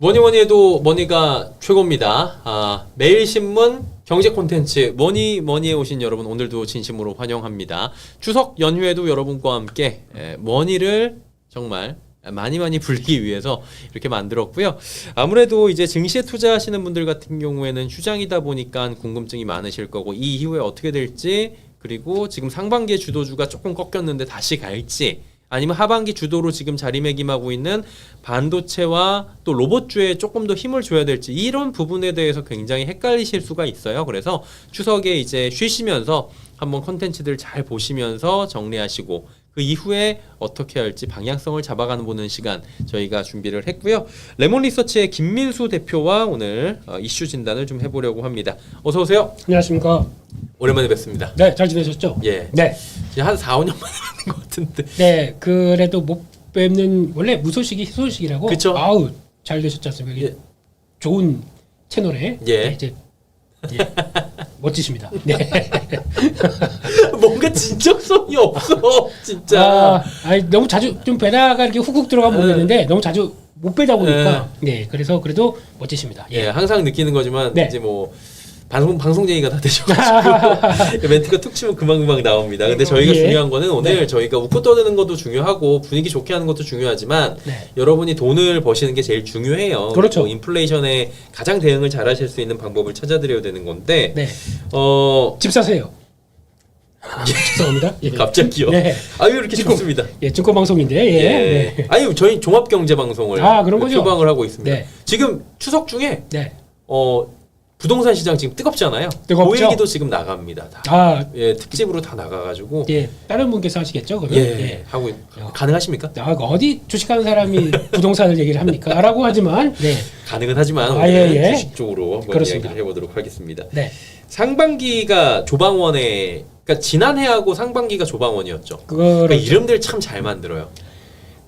뭐니 뭐니 해도 머니가 최고입니다. 아, 매일신문 경제 콘텐츠 뭐니 뭐니에 오신 여러분 오늘도 진심으로 환영합니다. 추석 연휴에도 여러분과 함께 에, 머니를 정말 많이 많이 불리기 위해서 이렇게 만들었고요. 아무래도 이제 증시에 투자하시는 분들 같은 경우에는 휴장이다 보니까 궁금증이 많으실 거고 이 이후에 어떻게 될지 그리고 지금 상반기에 주도주가 조금 꺾였는데 다시 갈지 아니면 하반기 주도로 지금 자리매김하고 있는 반도체와 또 로봇주에 조금 더 힘을 줘야 될지 이런 부분에 대해서 굉장히 헷갈리실 수가 있어요. 그래서 추석에 이제 쉬시면서 한번 컨텐츠들 잘 보시면서 정리하시고 그 이후에 어떻게 할지 방향성을 잡아가는 보는 시간 저희가 준비를 했고요. 레몬 리서치의 김민수 대표와 오늘 어, 이슈 진단을 좀 해보려고 합니다. 어서 오세요. 안녕하십니까. 오랜만에 뵙습니다. 네, 잘 지내셨죠? 예. 네. 한 4, 5년 만에 뵙는 것 같은데. 네, 그래도 못 뵙는 원래 무소식이 희소식이라고. 그쵸. 아우, 잘 되셨지 않습니까? 예. 좋은 채널에 예. 네, 이제 예. 멋지십니다. 네. 뭔가 진정성이 없어 진짜 아, 아니, 너무 자주 좀 배다가 이렇게 훅훅 들어가면 네. 모르겠는데 너무 자주 못 빼다 보니까 네, 그래서 그래도 멋지십니다. 예 항상 느끼는 거지만 네. 이제 뭐 방송 방송쟁이가 다 되셔가지고 멘트가 툭 치면 금방금방 나옵니다. 근데 저희가 예. 중요한 거는 오늘 네. 저희가 웃고 떠드는 것도 중요하고 분위기 좋게 하는 것도 중요하지만 네. 여러분이 돈을 버시는 게 제일 중요해요. 그렇죠. 인플레이션에 가장 대응을 잘하실 수 있는 방법을 찾아드려야 되는 건데 네. 어 집 사세요. 죄송합니다. 예. 갑자기요. 네. 아유 이렇게 지금- 좋습니다. 예, 증권 방송인데. 예. 예. 네. 아니 저희 종합 경제 방송을 아, 그런 거죠? 표방을 하고 있습니다. 네. 지금 추석 중에 네. 어 부동산 시장 지금 뜨겁잖아요. 뜨겁죠? 그 얘기도 지금 나갑니다. 다. 아, 예, 특집으로 다 나가가지고 예, 예. 다른 분께서 하시겠죠, 그러면? 하고 있- 야. 가능하십니까? 아, 어디 주식하는 사람이 부동산을 얘기를 합니까? 라고 하지만 네. 가능은 하지만 아, 오늘 예, 예. 주식 쪽으로 한번 그렇습니다. 이야기를 해보도록 하겠습니다. 네. 상반기가 조방원의 그러니까 지난해하고 상반기가 조방원이었죠. 그러니까 그거를 이름들 참 잘 만들어요.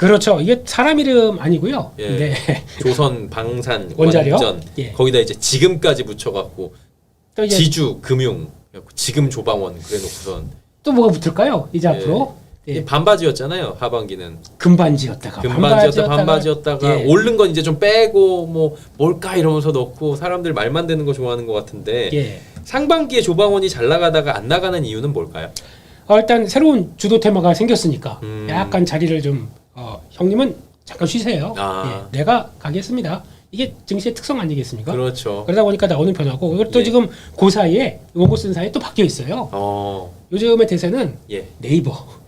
그렇죠. 이게 사람 이름 아니고요. 예. 네. 조선, 방산, 원자력? 원전 예. 거기다 이제 지금까지 붙여갖고 또 이제 지주, 금융, 지금 조방원 그래놓고선 또 뭐가 붙을까요? 이제 예. 앞으로 예. 이 반바지였잖아요 하반기는 금반지였다가 금반지였다 반바지였다가 예. 오른 건 이제 좀 빼고 뭐 뭘까 이러면서 넣고 사람들 말만 되는 거 좋아하는 것 같은데 예. 상반기에 조방원이 잘 나가다가 안 나가는 이유는 뭘까요? 어, 일단 새로운 주도 테마가 생겼으니까 음. 약간 자리를 좀 어, 형님은 잠깐 쉬세요. 아. 예. 내가 가겠습니다. 이게 증시의 특성 아니겠습니까? 그렇죠. 그러다 보니까 나오는 변화고 또 예. 지금 그 사이에 원고 쓴 사이에 또 바뀌어 있어요. 어, 요즘의 대세는 예. 네이버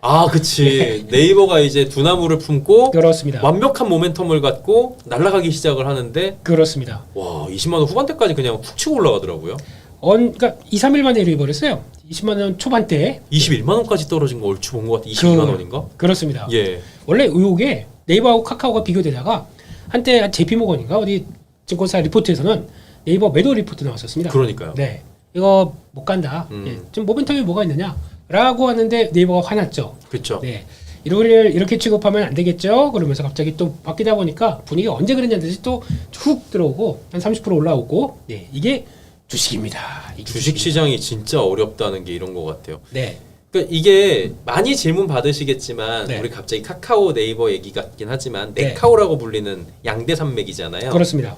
아, 그치. 네이버가 이제 두나무를 품고 그렇습니다. 완벽한 모멘텀을 갖고 날아가기 시작을 하는데 그렇습니다. 와, 20만 원 후반대까지 그냥 훅 치고 올라가더라고요. 언, 그러니까 2, 3일 만에 이래버렸어요. 20만 원 초반대에 21만 원까지 떨어진 거 얼추 본 것 같아. 22만 그- 원인가? 그렇습니다. 예. 원래 의혹에 네이버하고 카카오가 비교되다가 한때 JP모건인가 어디 증권사 리포트에서는 네이버 매도 리포트 나왔었습니다. 그러니까요. 네, 이거 못 간다. 음. 예, 지금 모멘텀이 뭐가 있느냐?라고 하는데 네이버가 화났죠. 그렇죠. 네, 이거를 이렇게 취급하면 안 되겠죠. 그러면서 갑자기 또 바뀌다 보니까 분위기가 언제 그랬냐듯이 또 훅 들어오고 한 30% 올라오고, 네, 이게 주식입니다. 주식. 시장이 진짜 어렵다는 게 이런 것 같아요. 네, 그러니까 이게 많이 질문 받으시겠지만 네. 우리 갑자기 카카오 네이버 얘기 같긴 하지만 네. 네카오라고 불리는 양대 산맥이잖아요. 그렇습니다.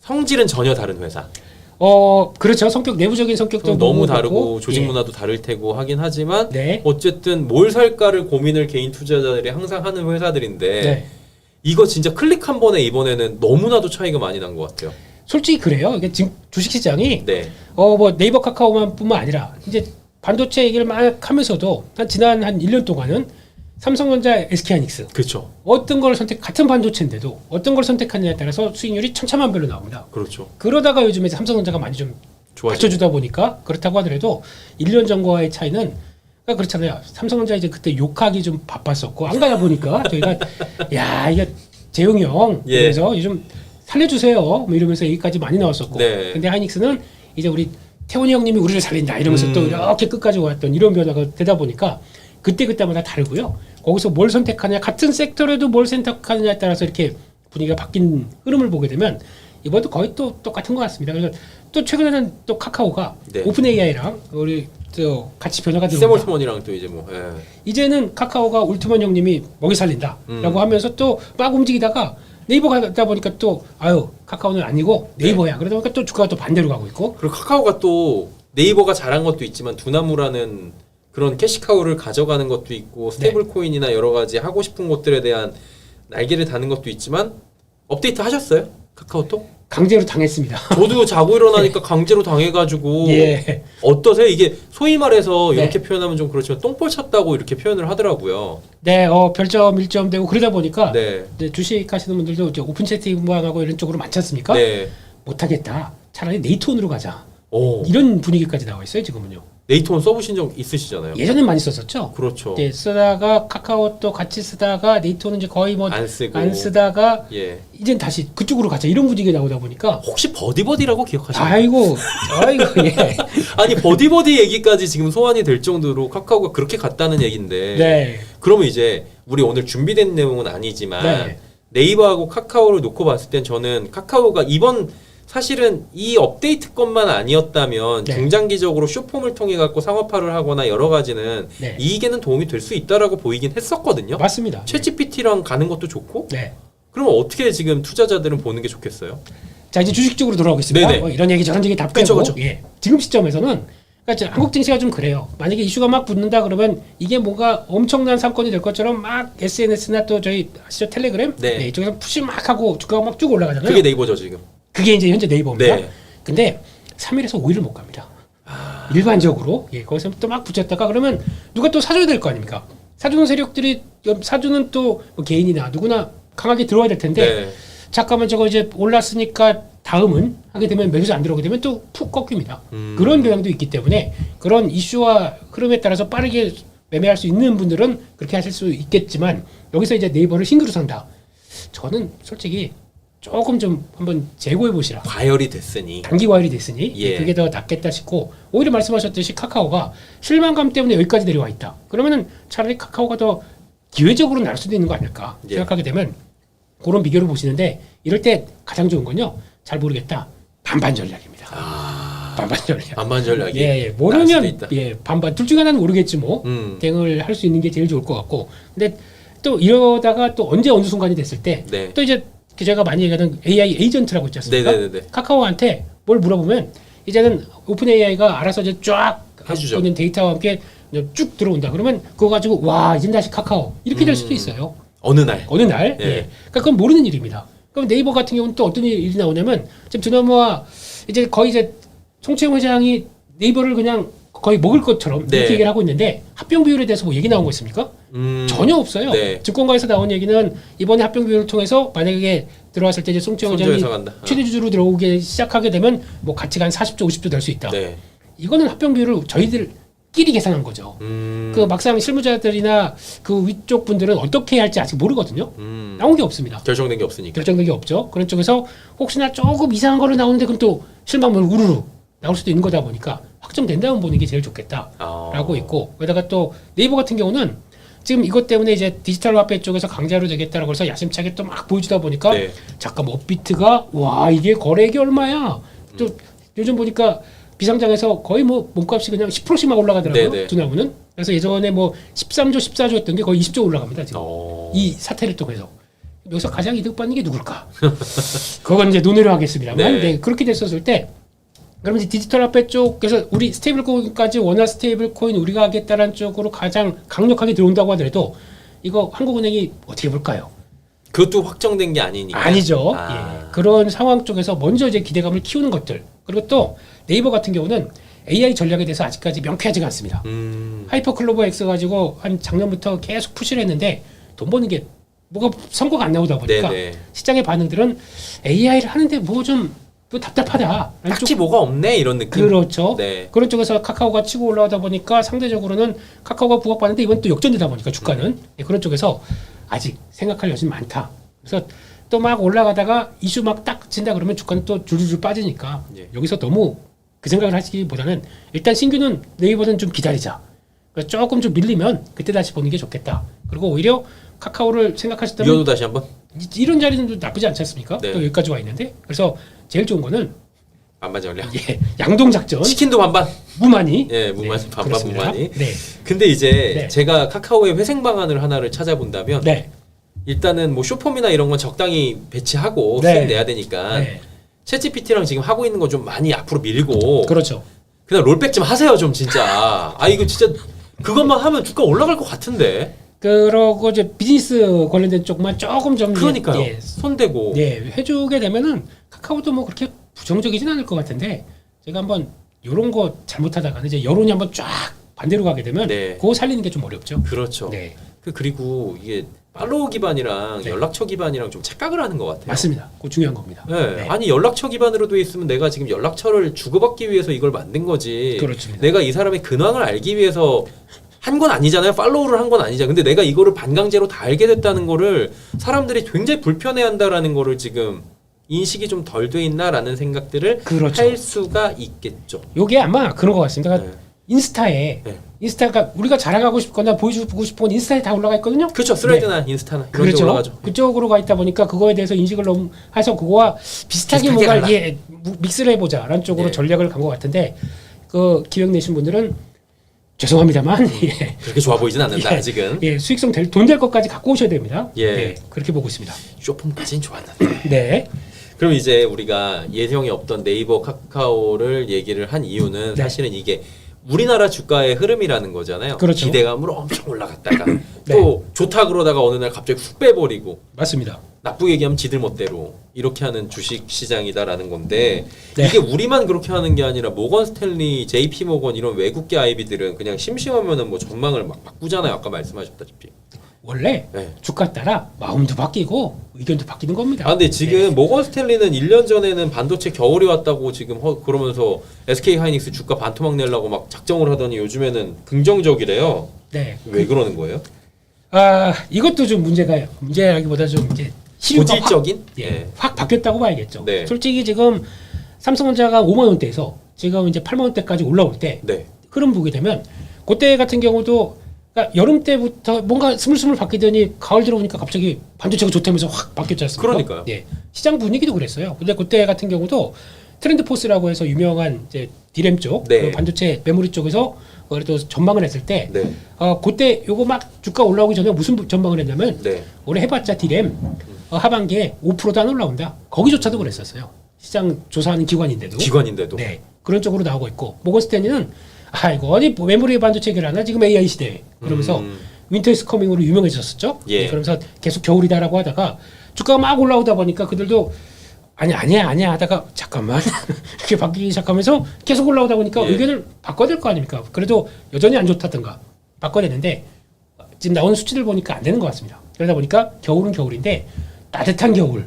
성질은 전혀 다른 회사. 어, 그렇죠. 성격 내부적인 성격도 너무 다르고 조직 예. 문화도 다를 테고 하긴 하지만 네. 어쨌든 뭘 살까를 고민을 개인 투자자들이 항상 하는 회사들인데 네. 이거 진짜 클릭 한 번에 이번에는 너무나도 차이가 많이 난 것 같아요. 솔직히 그래요. 이게 지금 주식 시장이 네. 어뭐 네이버 카카오만 뿐만 아니라 이제 반도체 얘기를 막 하면서도 한 지난 한 1년 동안은 삼성전자, SK하이닉스 그렇죠. 어떤 걸 선택 같은 반도체인데도 어떤 걸 선택하느냐에 따라서 수익률이 천차만별로 나옵니다. 그렇죠. 그러다가 요즘에 삼성전자가 많이 좀 좋아지. 받쳐주다 보니까 그렇다고 하더라도 1년 전과의 차이는 그러니까 그렇잖아요. 삼성전자 이제 그때 욕하기 좀 바빴었고 안 가다 보니까 저희가 야 이게 재용이 형 예. 그래서 요즘 살려주세요 뭐 이러면서 얘기까지 많이 나왔었고 네. 근데 하이닉스는 이제 우리 태원이 형님이 우리를 살린다 이러면서 음. 또 이렇게 끝까지 왔던 이런 변화가 되다 보니까 그때 그때마다 다르고요. 거기서 뭘 선택하냐 같은 섹터라도 뭘 선택하느냐에 따라서 이렇게 분위기가 바뀐 흐름을 보게 되면 이번도 거의 또 똑같은 것 같습니다. 그래서 또 최근에는 또 카카오가 네. 오픈 AI랑 우리 저 같이 변화가 샘 들어온다. 올트먼이랑 또 이제 뭐 예. 이제는 카카오가 울트먼 형님이 먹이 살린다라고 음. 하면서 또 막 움직이다가 네이버 가다 보니까 또 아유 카카오는 아니고 네이버야. 그러다 보니까 또 주가가 또 반대로 가고 있고. 그리고 카카오가 또 네이버가 잘한 것도 있지만 두나무라는 그런 캐시카우를 가져가는 것도 있고 네. 스테이블 코인이나 여러 가지 하고 싶은 것들에 대한 날개를 다는 것도 있지만 업데이트 하셨어요? 카카오톡? 강제로 당했습니다. 저도 자고 일어나니까 강제로 당해가지고 예. 어떠세요? 이게 소위 말해서 네. 이렇게 표현하면 좀 그렇지만 똥볼 찼다고 이렇게 표현을 하더라고요. 네, 어, 별점 1점 되고 그러다 보니까 네. 이제 주식 하시는 분들도 이제 오픈 채팅방하고 이런 쪽으로 많지 않습니까? 네. 못하겠다. 차라리 네이트온으로 가자. 오. 이런 분위기까지 나와 있어요 지금은요. 네이트온 써보신 적 있으시잖아요. 예전엔 많이 썼었죠. 그렇죠. 이제 쓰다가 카카오도 같이 쓰다가 네이트온은 이제 거의 뭐 안 안 쓰고. 쓰다가 예. 이젠 다시 그쪽으로 가자 이런 분위기가 나오다 보니까 혹시 버디버디라고 기억하시나요? 아이고 아이고 예. 아니 버디버디 얘기까지 지금 소환이 될 정도로 카카오가 그렇게 갔다는 얘긴데 네. 그러면 이제 우리 오늘 준비된 내용은 아니지만 네. 네 이버하고 카카오를 놓고 봤을 땐 저는 카카오가 이번 사실은 이 업데이트 것만 아니었다면 네. 중장기적으로 쇼폼을 통해 갖고 상업화를 하거나 여러 가지는 네. 이익에는 도움이 될 수 있다라고 보이긴 했었거든요. 맞습니다. 챗 GPT랑 가는 것도 좋고 네. 그러면 어떻게 지금 투자자들은 보는 게 좋겠어요? 자 이제 주식 쪽으로 돌아오겠습니다. 네네. 뭐 이런 얘기 저런 얘기 다 그쵸, 빼고 그쵸. 예. 지금 시점에서는 그러니까 한국 증시가 좀 그래요. 만약에 이슈가 막 붙는다 그러면 이게 뭔가 엄청난 사건이 될 것처럼 막 SNS나 또 저희 아시죠 텔레그램 네. 이쪽에서 푸시 막 하고 주가가 막 쭉 올라가잖아요. 그게 네이버죠 지금. 그게 이제 현재 네이버입니다. 네. 근데 3일에서 5일을 못 갑니다. 일반적으로 예, 거기서 또 막 붙였다가 그러면 누가 또 사줘야 될 거 아닙니까? 사주는 세력들이 사주는 또 뭐 개인이나 누구나 강하게 들어와야 될 텐데 네. 잠깐만 저거 이제 올랐으니까 다음은 하게 되면 매수 안 들어오게 되면 또 푹 꺾입니다. 음. 그런 경향도 있기 때문에 그런 이슈와 흐름에 따라서 빠르게 매매할 수 있는 분들은 그렇게 하실 수 있겠지만 여기서 이제 네이버를 신규로 산다. 저는 솔직히 조금 좀 한번 재고해 보시라. 과열이 됐으니 단기 과열이 됐으니 예. 그게 더 낫겠다 싶고 오히려 말씀하셨듯이 카카오가 실망감 때문에 여기까지 내려와 있다. 그러면은 차라리 카카오가 더 기회적으로 날 수도 있는 거 아닐까 예. 생각하게 되면 그런 비교를 보시는데 이럴 때 가장 좋은 건요. 잘 모르겠다. 반반 전략입니다. 아, 반반 전략. 반반 전략이 예, 예. 모르면. 예, 반반 둘 중에 하나는 모르겠지 뭐. 음. 대응을 할 수 있는 게 제일 좋을 것 같고. 근데 또 이러다가 또 언제 어느 순간이 됐을 때 네. 또 이제 제가 많이 얘기하는 AI 에이전트라고 있지 않습니까? 네네네네. 카카오한테 뭘 물어보면 이제는 오픈 AI가 알아서 이제 쫙 해주죠. 있는 데이터와 함께 쭉 들어온다. 그러면 그거 가지고 와 이젠 다시 카카오 이렇게 될 음. 수도 있어요. 어느 날. 어느 날. 예. 예. 그러니까 그건 모르는 일입니다. 그럼 네이버 같은 경우는 또 어떤 일이 나오냐면 지금 드나무와 이제 거의 이제 송채용 회장이 네이버를 그냥 거의 먹을 것처럼 네. 이렇게 얘기를 하고 있는데 합병 비율에 대해서 뭐 얘기 나온 거 있습니까? 음. 전혀 없어요. 네. 증권가에서 나온 얘기는 이번에 합병 비율을 통해서 만약에 들어왔을 때 이제 송채용 회장이 간다. 어. 최대 주주로 들어오게 시작하게 되면 뭐 가치가 한 40조, 50조 될 수 있다. 네. 이거는 합병 비율을 저희들끼리 계산한 거죠. 음. 그 막상 실무자들이나 그 위쪽 분들은 어떻게 해야 할지 아직 모르거든요. 음. 나온 게 없습니다. 결정된 게 없으니까. 결정된 게 없죠. 그런 쪽에서 혹시나 조금 이상한 거로 나오는데 그럼 또 실망물 우르르 나올 수도 있는 거다 보니까 확정된다면 보는 게 제일 좋겠다라고 아. 있고 게다가 또 네이버 같은 경우는 지금 이것 때문에 이제 디지털 화폐 쪽에서 강자로 되겠다라고 해서 야심차게 또 막 보여주다 보니까 네. 잠깐 업비트가 와 이게 거래액이 얼마야 또 음. 요즘 보니까 비상장에서 거의 뭐 몸값이 그냥 10%씩만 올라가더라고요 네네. 두 나무는 그래서 예전에 뭐 13조 14조 했던 게 거의 20조 올라갑니다 지금 어. 이 사태를 통해서 여기서 가장 이득 받는 게 누굴까? 그건 이제 논의를 하겠습니다만 네. 네, 그렇게 됐었을 때 그러면 이제 디지털 화폐 쪽에서 우리 스테이블 코인까지 원화 스테이블 코인 우리가 하겠다는 쪽으로 가장 강력하게 들어온다고 하더라도 이거 한국은행이 어떻게 볼까요? 그것도 확정된 게 아니니까. 아니죠. 아. 예. 그런 상황 쪽에서 먼저 이제 기대감을 키우는 것들 그리고 또 네이버 같은 경우는 AI 전략에 대해서 아직까지 명쾌하지가 않습니다. 음. 하이퍼 클로버 X 가지고 한 작년부터 계속 푸시를 했는데 돈 버는 게 뭐가 성과가 안 나오다 보니까 네네. 시장의 반응들은 AI를 하는데 뭐좀 또 답답하다. 딱히 뭐가 없네 이런 느낌. 그렇죠. 네. 그런 쪽에서 카카오가 치고 올라오다 보니까 상대적으로는 카카오가 부각받는데 이번 또 역전되다 보니까 주가는 음. 예, 그런 쪽에서 아직 생각할 여지는 많다. 그래서 또 막 올라가다가 이슈 막 딱 진다 그러면 주가는 또 줄줄줄 빠지니까 예. 여기서 너무 그 생각을 하시기보다는 일단 신규는 네이버는 좀 기다리자. 그래서 조금 좀 밀리면 그때 다시 보는 게 좋겠다. 그리고 오히려 카카오를 생각하셨다면 이어도 다시 한번 이- 이런 자리는 또 나쁘지 않지 않습니까? 네. 또 여기까지 와 있는데 그래서 제일 좋은 거는 반반 전략. 예, 양동 작전 치킨도 반반. 무만이 예, 무만이 반반 그렇습니다. 무만이. 네, 근데 이제 네. 제가 카카오의 회생 방안을 하나를 찾아본다면 네, 일단은 뭐 쇼폼이나 이런 건 적당히 배치하고 네. 수익 내야 되니까 네. 챗GPT랑 지금 하고 있는 거 좀 많이 앞으로 밀고 그렇죠. 그냥 롤백 좀 하세요 좀 진짜. 아 이거 진짜 그것만 하면 주가 올라갈 것 같은데. 그러고 이제 비즈니스 관련된 쪽만 조금 좀 그러니까요. 예, 손대고. 예, 해주게 되면은 카카오도 뭐 그렇게 부정적이진 않을 것 같은데 제가 한번 이런 거 잘못하다가 이제 여론이 한번 쫙 반대로 가게 되면 네. 그거 살리는 게 좀 어렵죠. 그렇죠. 네, 그 그리고 이게 팔로우 기반이랑 네. 연락처 기반이랑 좀 착각을 하는 것 같아요. 맞습니다. 그거 중요한 겁니다. 네. 네. 아니 연락처 기반으로 돼 있으면 내가 지금 연락처를 주고받기 위해서 이걸 만든 거지. 그렇습니다. 내가 이 사람의 근황을 알기 위해서 한 건 아니잖아요. 팔로우를 한 건 아니잖아요. 근데 내가 이거를 반강제로 다 알게 됐다는 거를 사람들이 굉장히 불편해한다라는 거를 지금 인식이 좀 덜 돼 있나라는 생각들을 그렇죠. 할 수가 있겠죠. 요게 아마 그런 것 같습니다. 그러니까 네. 인스타에 네. 인스타가 우리가 자랑하고 싶거나 보여주고 싶은 건 인스타에 다 올라가 있거든요. 그렇죠. 스레드나 인스타나 이런 데 그렇죠. 올라가죠. 그쪽으로 가 있다 보니까 그거에 대해서 인식을 너무 해서 그거와 비슷하게 비슷하게 뭔가. 예, 무- 믹스를 해보자라는 쪽으로 예. 전략을 간 것 같은데 그 기획 내신 분들은 죄송합니다만 예, 그렇게 좋아 보이진 않는다 예. 아직은. 예, 수익성 될 돈 될 것까지 갖고 오셔야 됩니다. 예. 그렇게 보고 있습니다. 쇼폼까지는 좋았는데. 네, 그럼 이제 우리가 예정이 없던 네이버 카카오를 얘기를 한 이유는 네. 사실은 이게 우리나라 주가의 흐름이라는 거잖아요. 그렇죠. 기대감으로 엄청 올라갔다가 또 좋다 그러다가 어느 날 갑자기 훅 빼버리고 맞습니다. 나쁘게 얘기하면 지들 멋대로 이렇게 하는 주식 시장이다라는 건데 네. 이게 우리만 그렇게 하는 게 아니라 모건 스탠리, JP 모건 이런 외국계 아이비들은 그냥 심심하면은 뭐 전망을 막 바꾸잖아요. 아까 말씀하셨다시피. 원래 네. 주가 따라 마음도 바뀌고 의견도 바뀌는 겁니다. 아 근데 지금 네. 모건 스탠리는 1년 전에는 반도체 겨울이 왔다고 지금 허, 그러면서 SK 하이닉스 주가 반토막 내려고 막 작정을 하더니 요즘에는 긍정적이래요. 네. 왜 그 러는 거예요? 아 이것도 좀 문제가 문제라기보다 좀 이제 시류가 확- 고질적인? 예, 네. 확 바뀌었다고 봐야겠죠. 네. 솔직히 지금 삼성전자가 5만 원대에서 지금 이제 8만 원대까지 올라올 때 네. 흐름 보게 되면 그때 같은 경우도 그러니까 여름 때부터 뭔가 스물스물 바뀌더니 가을 들어오니까 갑자기 반도체가 좋다면서 확 바뀌었지 않습니까? 그러니까요. 예. 시장 분위기도 그랬어요. 근데 그때 같은 경우도 트렌드 포스라고 해서 유명한 이제 디램 쪽, 네. 그 반도체 메모리 쪽에서 그래도 전망을 했을 때, 네. 어 그때 요거 막 주가 올라오기 전에 무슨 전망을 했냐면 네. 올해 해봤자 디램 어, 하반기에 5%도 안 올라온다. 거기조차도 그랬었어요. 시장 조사하는 기관인데도. 기관인데도. 네. 그런 쪽으로 나오고 있고 모건 스탠리는 아 이거 어디 뭐 메모리 반도체 얘기를 하나 지금 AI 시대 그러면서 음. 윈터 이스 커밍으로 유명해졌었죠. 예. 네, 그러면서 계속 겨울이다라고 하다가 주가가 막 올라오다 보니까 그들도 아니 아니야 아니야 하다가 잠깐만 이렇게 바뀌기 시작하면서 계속 올라오다 보니까 예. 의견을 바꿔야 될 거 아닙니까? 그래도 여전히 안 좋다든가 바꿔야 되는데 지금 나오는 수치들 보니까 안 되는 것 같습니다. 그러다 보니까 겨울은 겨울인데 따뜻한 겨울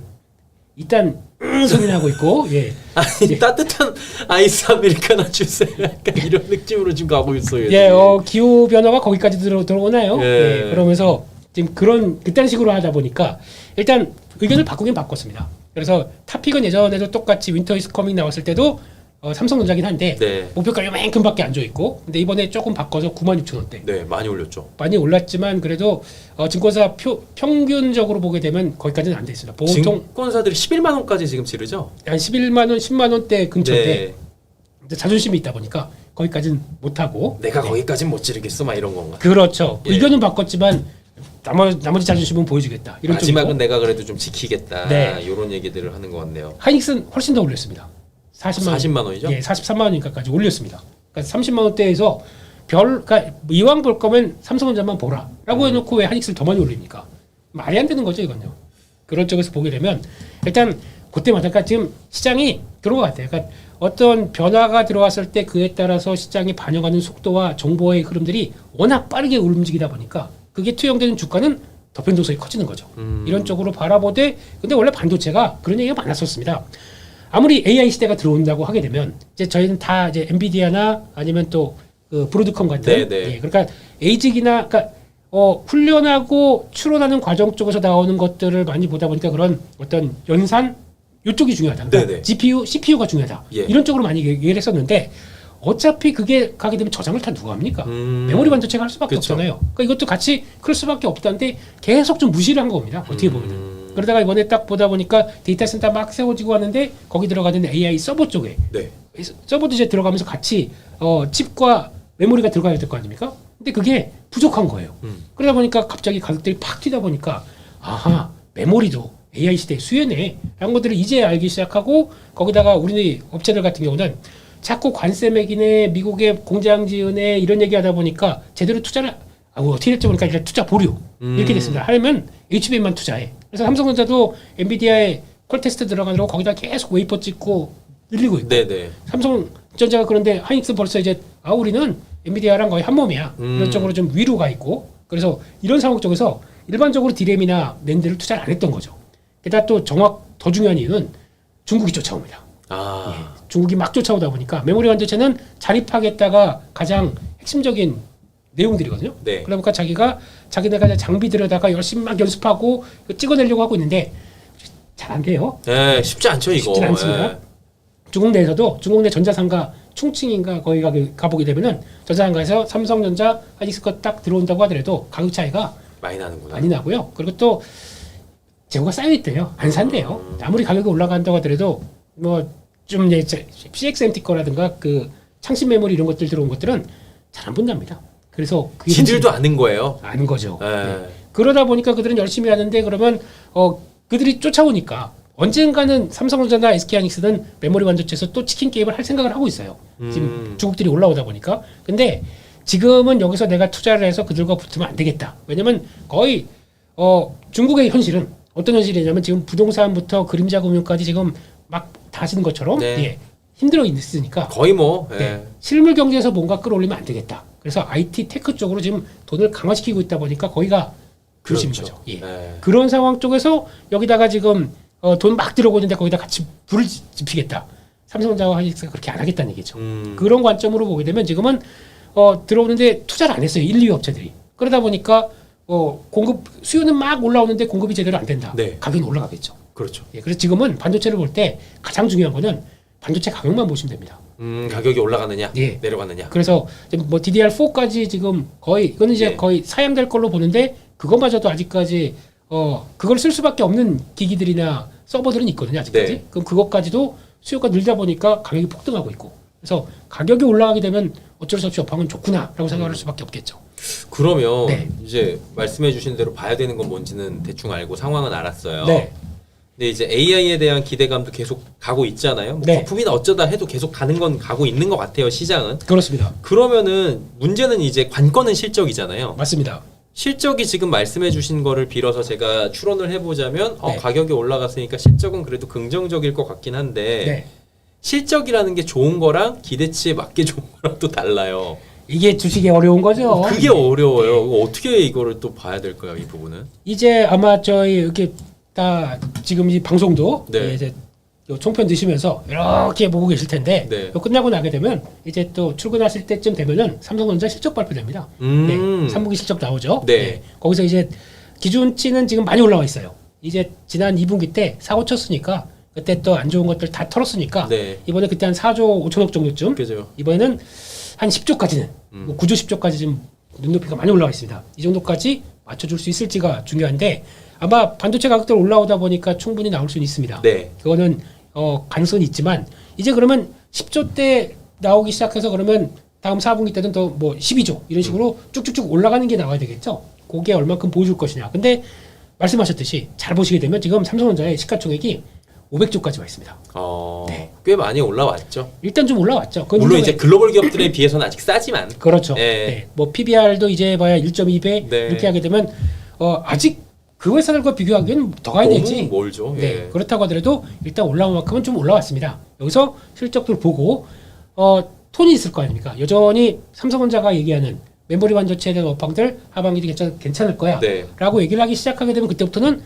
일단 음 소리 나고 있고 예. 아니 따뜻한 아이스 아메리카노 주세요. 약간 이런 느낌으로 지금 가고 있어요. 예, 어, 기후 변화가 거기까지 들어 들어오나요? 예. 예. 그러면서 지금 그런 그딴 식으로 하다 보니까 일단 의견을 바꾸긴 바꿨습니다. 그래서 타픽은 예전에도 똑같이 윈터 이스 커밍 나왔을 때도 어, 삼성전자긴 한데 네. 목표가 요만큼밖에 안 줘 있고 근데 이번에 조금 바꿔서 9만 6천 원대 네, 많이 올렸죠. 많이 올랐지만 그래도 어, 증권사 표, 평균적으로 보게 되면 거기까지는 안 돼 있습니다. 보통 증권사들이 11만 원까지 지금 지르죠. 한 11만 원, 10만 원대 근처인데 네. 이제 자존심이 있다 보니까 거기까지는 못 하고 내가 거기까진 못 지르겠어, 막 이런 건가. 그렇죠. 예. 의견은 바꿨지만 나머지, 나머지 자존심은 보여주겠다. 이런 마지막은 쪽이고. 내가 그래도 좀 지키겠다. 네. 이런 얘기들을 하는 것 같네요. 하이닉스는 훨씬 더 올렸습니다. 40만, 40만 원이죠? 예, 43만 원인가까지 올렸습니다. 그러니까 30만 원대에서 별, 그러니까 이왕 볼 거면 삼성전자만 보라 라고 음. 해놓고 왜 하이닉스를 더 많이 올립니까? 말이 안 되는 거죠, 이건요. 그런 쪽에서 보게 되면 일단 그때마다 그러니까 지금 시장이 그런 것 같아요. 그러니까 어떤 변화가 들어왔을 때 그에 따라서 시장이 반영하는 속도와 정보의 흐름들이 워낙 빠르게 움직이다 보니까 그게 투영되는 주가는 더 변동성이 커지는 거죠. 음. 이런 쪽으로 바라보되 근데 원래 반도체가 그런 얘기가 많았었습니다. 아무리 AI 시대가 들어온다고 하게 되면 이제 저희는 다 이제 엔비디아나 아니면 또그 브로드컴 같은 네, 네. 예, 그러니까 에이직이나 그러니까 어, 훈련하고 추론하는 과정 쪽에서 나오는 것들을 많이 보다 보니까 그런 어떤 연산 이쪽이 중요하다. 그러니까 네, 네. GPU, CPU가 중요하다. 예. 이런 쪽으로 많이 얘기를 했었는데 어차피 그게 가게 되면 저장을 다 누가 합니까? 음. 메모리 반도체가 할 수밖에 그쵸. 없잖아요. 그러니까 이것도 같이 클 수밖에 없다는데 계속 좀 무시를 한 겁니다. 어떻게 보면. 음. 그러다가 이번에 딱 보다 보니까 데이터 센터 막 세워지고 하는데 거기 들어가는 AI 서버 쪽에 네. 서버도 이제 들어가면서 같이 어, 칩과 메모리가 들어가야 될 거 아닙니까? 근데 그게 부족한 거예요. 음. 그러다 보니까 갑자기 가격들이 팍 튀다 보니까 아하 메모리도 AI 시대 수혜네 라는 것들을 이제 알기 시작하고 거기다가 우리 업체들 같은 경우는 자꾸 관세 매기네 미국에 공장 지으네 이런 얘기하다 보니까 제대로 투자를 아, 뭐 어떻게 됐지 보니까 이제 투자 보류 이렇게 음. 됐습니다. 하려면 HBM만 투자해. 그래서 삼성전자도 엔비디아에 콜 테스트 들어가느라고 거기다 계속 웨이퍼 찍고 늘리고 있고 네네. 삼성전자가 그런데 하이닉스 벌써 이제 아 우리는 엔비디아랑 거의 한 몸이야 음. 이런 쪽으로 좀 위로 가 있고 그래서 이런 상황 쪽에서 일반적으로 디램이나 낸드를 투자를 안 했던 거죠. 게다가 또 정확 더 중요한 이유는 중국이 쫓아옵니다. 아. 중국이 막 쫓아오다 보니까 메모리 완전체는 자립하겠다가 가장 핵심적인 내용들이거든요. 네. 그러다 보니까 자기가 자기네가 장비 들여다가 열심히 막 연습하고 찍어내려고 하고 있는데 잘 안 돼요. 네, 쉽지 않죠 이거. 쉽진 않습니다. 예. 중국 내에서도 중국 내 전자상가 충칭인가 거기 가, 가보게 되면은 전자상가에서 삼성전자 하이닉스 거 딱 들어온다고 하더라도 가격 차이가 많이 나는구나. 많이 나고요. 그리고 또 재고가 쌓여 있대요. 안 산대요. 아무리 가격이 올라간다고 하더라도 뭐좀 이제 CXMT 거라든가 그 창신 메모리 이런 것들 들어온 것들은 잘 안 본답니다. 그래서 그게 지들도 아는 거예요. 아는 거죠. 예. 네. 그러다 보니까 그들은 열심히 하는데 그러면 어 그들이 쫓아오니까 언젠가는 삼성전자나 SK하이닉스는 메모리 완전체에서 또 치킨 게임을 할 생각을 하고 있어요. 지금 음. 중국들이 올라오다 보니까. 근데 지금은 여기서 내가 투자를 해서 그들과 붙으면 안 되겠다. 왜냐면 거의 어 중국의 현실은 어떤 현실이냐면 지금 부동산부터 그림자 금융까지 지금 막다 하시는 것처럼 네. 예, 힘들어 있으니까 거의 뭐. 예. 네. 실물 경제에서 뭔가 끌어올리면 안 되겠다. 그래서 IT 테크 쪽으로 지금 돈을 강화시키고 있다 보니까 거기가 그렇죠. 거죠. 예. 예. 그런 상황 쪽에서 여기다가 지금 어, 돈 막 들어오고 있는데 거기다 같이 불을 지- 지피겠다. 삼성전자와 하이닉스가 그렇게 안 하겠다는 얘기죠. 음. 그런 관점으로 보게 되면 지금은 어, 들어오는데 투자를 안 했어요. 1, 2위 업체들이. 그러다 보니까 어, 공급 수요는 막 올라오는데 공급이 제대로 안 된다. 네. 가격이 올라가겠죠. 그렇죠. 예, 그래서 지금은 반도체를 볼 때 가장 중요한 거는 반도체 가격만 보시면 됩니다. 음, 가격이 올라가느냐, 예. 내려가느냐. 그래서 뭐 DDR4까지 지금 거의 이거는 이제 예. 거의 사양될 걸로 보는데 그것마저도 아직까지 어 그걸 쓸 수밖에 없는 기기들이나 서버들은 있거든요 아직까지. 네. 그럼 그것까지도 수요가 늘다 보니까 가격이 폭등하고 있고. 그래서 가격이 올라가게 되면 어쩔 수 없이 업황은 좋구나라고 생각할 수밖에 없겠죠. 그러면 네. 이제 말씀해 주신 대로 봐야 되는 건 뭔지는 대충 알고 상황은 알았어요. 네, 근데 이제 AI에 대한 기대감도 계속 가고 있잖아요. 뭐 네. 거품이나 어쩌다 해도 계속 가는 건 가고 있는 것 같아요. 시장은. 그렇습니다. 그러면은 문제는 이제 관건은 실적이잖아요. 맞습니다. 실적이 지금 말씀해 주신 거를 빌어서 제가 추론을 해보자면 어, 네. 가격이 올라갔으니까 실적은 그래도 긍정적일 것 같긴 한데 네, 실적이라는 게 좋은 거랑 기대치에 맞게 좋은 거랑 또 달라요. 이게 주식이 어려운 거죠. 그게 어려워요. 이거 어떻게 이거를 또 봐야 될까요? 이 부분은? 이제 아마 저희 이렇게 다 지금 이 방송도 네. 예, 이제 요 총편 드시면서 이렇게 보고 계실 텐데 네. 요 끝나고 나게 되면 이제 또 출근하실 때쯤 되면은 삼성전자 실적 발표됩니다. 음. 네, 3분기 실적 나오죠. 네. 거기서 이제 기준치는 지금 많이 올라와 있어요. 이제 지난 2분기 때 사고 쳤으니까 그때 또 안 좋은 것들 다 털었으니까 네. 이번에 그때 한 4조 5천억 정도쯤 그죠. 이번에는 한 10조까지는 음. 뭐 9조 10조까지 좀 눈높이가 많이 올라와 있습니다. 이 정도까지 맞춰줄 수 있을지가 중요한데 아마 반도체 가격들 올라오다 보니까 충분히 나올 수는 있습니다. 네. 그거는 어, 가능성이 있지만 이제 그러면 10조 대 나오기 시작해서 그러면 다음 4분기 때는 또뭐 12조 이런 식으로 쭉쭉쭉 올라가는 게 나와야 되겠죠. 그게 얼마큼 보여줄 것이냐. 근데 말씀하셨듯이 잘 보시게 되면 지금 삼성전자의 시가총액이 500조까지 와 있습니다. 어, 네. 꽤 많이 올라왔죠. 일단 좀 올라왔죠. 그건 물론 인정해- 이제 글로벌 기업들에 비해서는 아직 싸지만. 그렇죠. 네. 네. 뭐 PBR도 이제 봐야 1.2배 네. 이렇게 하게 되면 어, 아직 그 회사들과 비교하기엔 더 가야 되지. 멀죠. 네. 예. 그렇다고 하더라도 일단 올라온 만큼은 좀 올라왔습니다. 여기서 실적들 보고 어, 톤이 있을 거 아닙니까? 여전히 삼성전자가 얘기하는 메모리 완전체에 대한 업황들 하반기도 괜찮, 괜찮을 거야. 네. 라고 얘기를 하기 시작하게 되면 그때부터는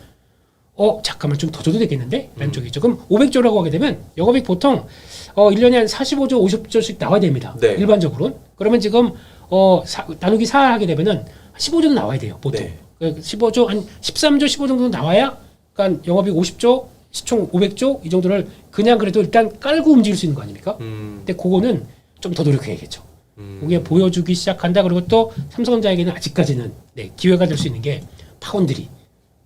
어 잠깐만 좀 더 줘도 되겠는데? 라는 음. 쪽이죠. 그럼 500조라고 하게 되면 영업이익 보통 어 1년에 한 45조, 50조씩 나와야 됩니다. 네. 일반적으로는. 그러면 지금 어 사, 나누기 4 하게 되면은 15조는 나와야 돼요. 보통. 네. 그 15조 한 13조, 15 정도 나와야 그러니까 영업이익 50조, 시총 500조 이 정도를 그냥 그래도 일단 깔고 움직일 수 있는 거 아닙니까? 음, 근데 그거는 좀 더 노력해야겠죠. 음. 그게 보여주기 시작한다. 그리고 또 삼성전자에게는 아직까지는 네, 기회가 될 수 있는 게 파운드리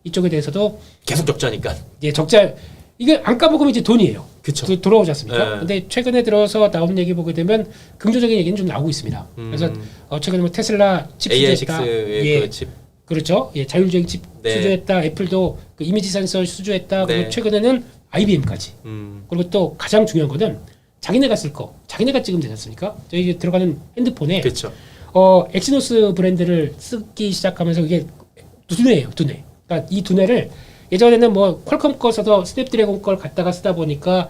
이쪽에 대해서도 계속 적자니까. 이제 적자 이게 안 까먹으면 이제 돈이에요. 그쵸. 그 돌아오지 않습니까? 네. 근데 최근에 들어서 나오는 얘기 보게 되면 긍정적인 얘기는 좀 나오고 있습니다. 음. 그래서 어, 최근에 뭐 테슬라 칩 AI6의 수제다. 예. 그 칩. 그렇죠. 예, 자율주행 칩 네. 수주했다. 애플도 그 이미지 센서 수주했다. 그리고 네. 최근에는 IBM까지. 음. 그리고 또 가장 중요한 거는 자기네가 쓸 거, 자기네가 찍으면 되지 않습니까? 저희 들어가는 핸드폰에 그렇죠. 어, 엑시노스 브랜드를 쓰기 시작하면서 이게 두뇌예요, 두뇌. 그러니까 이 두뇌를 예전에는 뭐 퀄컴 거 써서 스냅드래곤 걸 갖다가 쓰다 보니까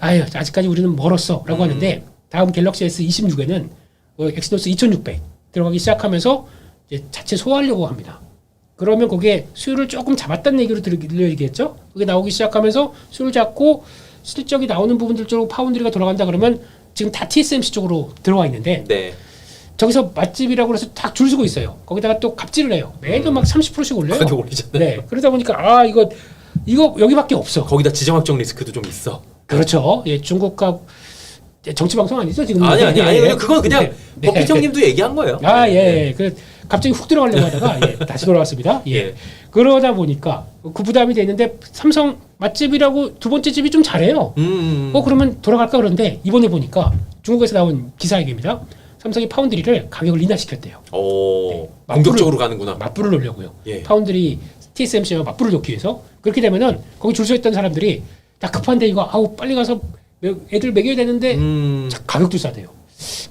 아유 아직까지 우리는 멀었어라고 음. 하는데 다음 갤럭시 S26에는 어, 엑시노스 2600 들어가기 시작하면서 자체 소화하려고 합니다. 그러면 거기에 수율을 조금 잡았다는 얘기로 들- 들려야겠죠? 그게 나오기 시작하면서 수율 잡고 실적이 나오는 부분들 쪽으로 파운드리가 돌아간다 그러면 지금 다 TSMC 쪽으로 들어와 있는데 네. 저기서 맛집이라고 해서 딱 줄 서고 있어요. 거기다가 또 갑질을 해요. 매도 막 30%씩 올려요. 가격 올리잖아요. 네. 그러다 보니까 아 이거 이거 여기밖에 없어. 거기다 지정 확정 리스크도 좀 있어. 그렇죠. 예, 중국과 예, 정치 방송 아니죠 지금? 아니 아니 아니 예, 그냥 그건 그냥 네. 버핏 형님도 얘기한 거예요. 아, 예, 네. 예. 그 갑자기 훅 들어가려고 하다가 예, 다시 돌아왔습니다. 예. 예. 그러다 보니까 그 부담이 되는데 삼성 맛집이라고 두 번째 집이 좀 잘해요. 음. 어 그러면 돌아갈까 그런데 이번에 보니까 중국에서 나온 기사 얘기입니다. 삼성이 파운드리를 가격을 인하시켰대요. 오. 네. 공격적으로 가는구나. 맞불을 놓으려고요. 예. 파운드리 TSMC와 맞불을 놓기 위해서 그렇게 되면은 거기 줄 서 있던 사람들이 나 급한데 이거 아우 빨리 가서 매- 애들 먹여야 되는데 음. 자, 가격도 싸대요.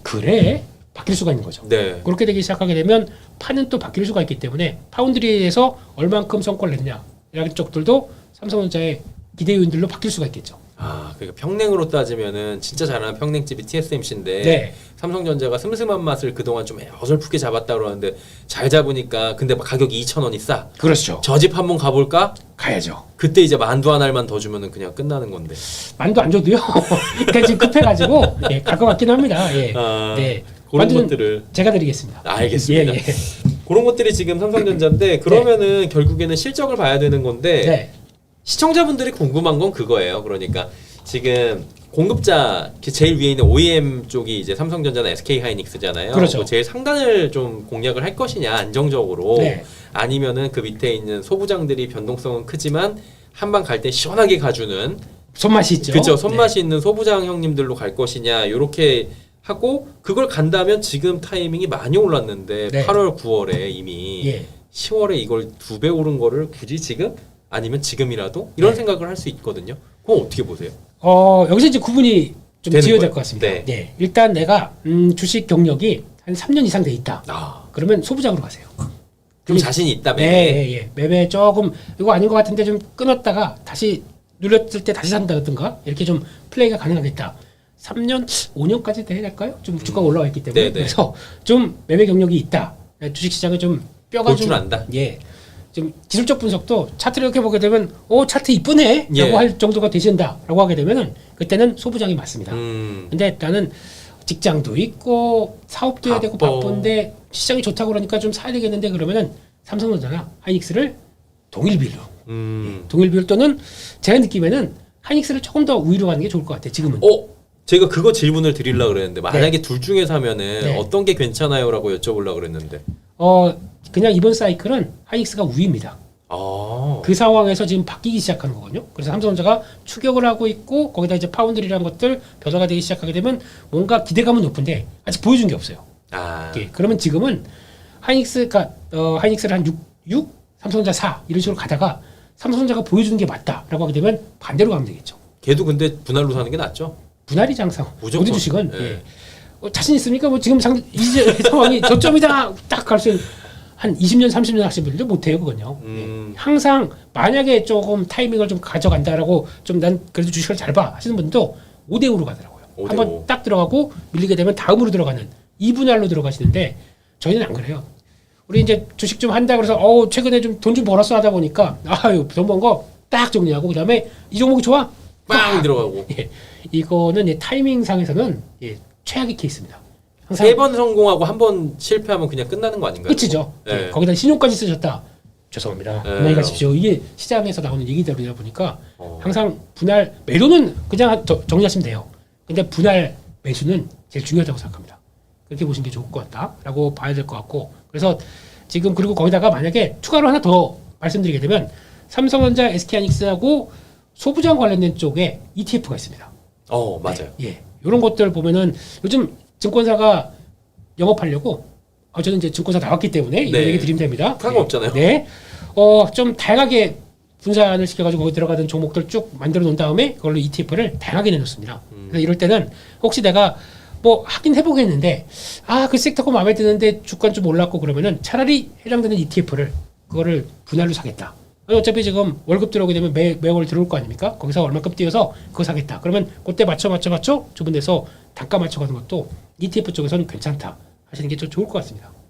그래 바뀔 수가 있는 거죠. 네. 그렇게 되기 시작하게 되면 판은 또 바뀔 수가 있기 때문에 파운드리에서 얼만큼 성과를 냈냐 이런 쪽들도 삼성전자의 기대 요인들로 바뀔 수가 있겠죠. 아, 그러니까 평냉으로 따지면은 진짜 잘하는 평냉집이 TSMC인데 네. 삼성전자가 슴슴한 맛을 그동안 좀 어설프게 잡았다 그러는데 잘 잡으니까 근데 막 가격이 2천 원이 싸. 그렇죠. 저 집 한번 가볼까? 가야죠. 그때 이제 만두 한 알만 더 주면은 그냥 끝나는 건데. 만두 안 줘도요. 그러니까 지금 급해가지고 예, 갈것 같긴 합니다. 예. 아, 네. 그런 것들을 제가 드리겠습니다. 알겠습니다. 예, 예. 그런 것들이 지금 삼성전자인데 그러면은 결국에는 실적을 봐야 되는 건데 네. 시청자분들이 궁금한 건 그거예요. 그러니까 지금 공급자 그 제일 위에 있는 OEM 쪽이 이제 삼성전자나 SK 하이닉스잖아요. 그렇죠. 뭐 제일 상단을 좀 공략을 할 것이냐 안정적으로 네. 아니면은 그 밑에 있는 소부장들이 변동성은 크지만 한방 갈 때 시원하게 가주는 손맛이 있죠. 그죠 손맛이 있는 소부장 형님들로 갈 것이냐 요렇게 하고 그걸 간다면 지금 타이밍이 많이 올랐는데 네. 8월 9월에 이미 네. 예. 10월에 이걸 두 배 오른 거를 굳이 지금 아니면 지금이라도 이런 네. 생각을 할 수 있거든요. 그건 어떻게 보세요? 어, 여기서 이제 구분이 좀 되는 지어야 될? 것 같습니다. 네. 네. 일단 내가 음, 주식 경력이 한 3년 이상 돼 있다. 아, 그러면 소부장으로 가세요. 좀 예. 자신이 있다며. 네, 예, 예. 매매 조금 이거 아닌 것 같은데 좀 끊었다가 다시 눌렸을 때 다시 산다든가 이렇게 좀 플레이가 가능하겠다. 3년, 5년까지 돼야 될까요? 좀 주가가 올라와 있기 때문에 음. 네네. 그래서 좀 매매 경력이 있다. 주식 시장에 좀 뼈가 볼좀 줄 안다. 예. 좀 기술적 분석도 차트를 이렇게 보게 되면 오 차트 이쁘네라고 예. 할 정도가 되신다라고 하게 되면은 그때는 소부장이 맞습니다. 음, 근데 나는 직장도 있고 사업도 해야 되고 바빠. 바쁜데 시장이 좋다고 그러니까 좀 사야 되겠는데 그러면은 삼성전자나 하이닉스를 동일 비율로 음. 동일 비율 또는 제가 느낌에는 하이닉스를 조금 더 우위로 가는 게 좋을 것 같아요 지금은 어, 제가 그거 질문을 드리려고 그랬는데 만약에 둘 중에서 하면은 네. 어떤 게 괜찮아요라고 여쭤보려고 그랬는데. 어 그냥 이번 사이클은 하이닉스가 우위입니다 아. 그 상황에서 지금 바뀌기 시작하는 거거든요 그래서 삼성전자가 추격을 하고 있고 거기다 이제 파운드리라는 것들 변화가 되기 시작하게 되면 뭔가 기대감은 높은데 아직 보여준 게 없어요 아. 예, 그러면 지금은 하이닉스가 어, 하이닉스를 한 6, 6, 삼성전자 4 이런 식으로 가다가 삼성전자가 보여주는 게 맞다라고 하게 되면 반대로 가면 되겠죠. 걔도 근데 분할로 사는 게 낫죠. 분할이 장상. 무조건. 주식은 예. 예. 어, 자신 있습니까? 뭐 지금 상 이제 상황이 저점이다 딱 갈 수 한 20년 30년 하신 분들도 못해요 그건요. 음. 항상 만약에 조금 타이밍을 좀 가져간다라고 좀 난 그래도 주식을 잘 봐 하시는 분도 5대 5로 가더라고요. 5대 5. 한번 딱 들어가고 밀리게 되면 다음으로 들어가는 이 분할로 들어가시는데 저희는 안 그래요. 우리 이제 주식 좀 한다 그래서 어 최근에 좀 돈 좀 벌었어 하다 보니까 아유 돈 번 거 딱 정리하고 그다음에 이 종목이 좋아 빵 들어가고. 예, 이거는 예, 타이밍 상에서는 예, 최악의 케이스입니다. 항상 세 번 성공하고 한 번 실패하면 그냥 끝나는 거 아닌가요? 끝이죠. 네. 예, 거기다 신용까지 쓰셨다. 죄송합니다. 네. 안녕히 가십시오. 이게 시장에서 나오는 얘기들이다 보니까 어. 항상 분할 매도는 그냥 저- 정리하시면 돼요. 근데 분할 매수는 제일 중요하다고 생각합니다. 그렇게 보시는 게 좋을 것 같다라고 봐야 될 것 같고 그래서 지금 그리고 거기다가 만약에 추가로 하나 더 말씀드리게 되면 삼성전자, SK하이닉스하고 소부장 관련된 쪽에 ETF가 있습니다. 어, 맞아요. 예. 이런 것들 보면은 요즘 증권사가 영업하려고 어, 저는 이제 증권사 나왔기 때문에 이런 네. 얘기 드리면 됩니다. 상관없잖아요. 네. 어, 좀 다양하게 분산을 시켜가지고 거기 들어가던 종목들 쭉 만들어 놓은 다음에 그걸로 ETF를 다양하게 내놓습니다. 음. 그래서 이럴 때는 혹시 내가 뭐 하긴 해보겠는데 아 그 섹터가 마음에 드는데 주가는 좀 올랐고 그러면은 차라리 해당되는 ETF를 그거를 분할로 사겠다. 어차피 지금 월급 들어오게 되면 매, 매월 들어올 거 아닙니까? 거기서 얼마큼 띄어서 그거 사겠다. 그러면 그때 맞춰 맞춰 맞춰 주분해서 단가 맞춰 가는 것도 ETF 쪽에서는 괜찮다 하시는 게 좀 좋을 것 같습니다.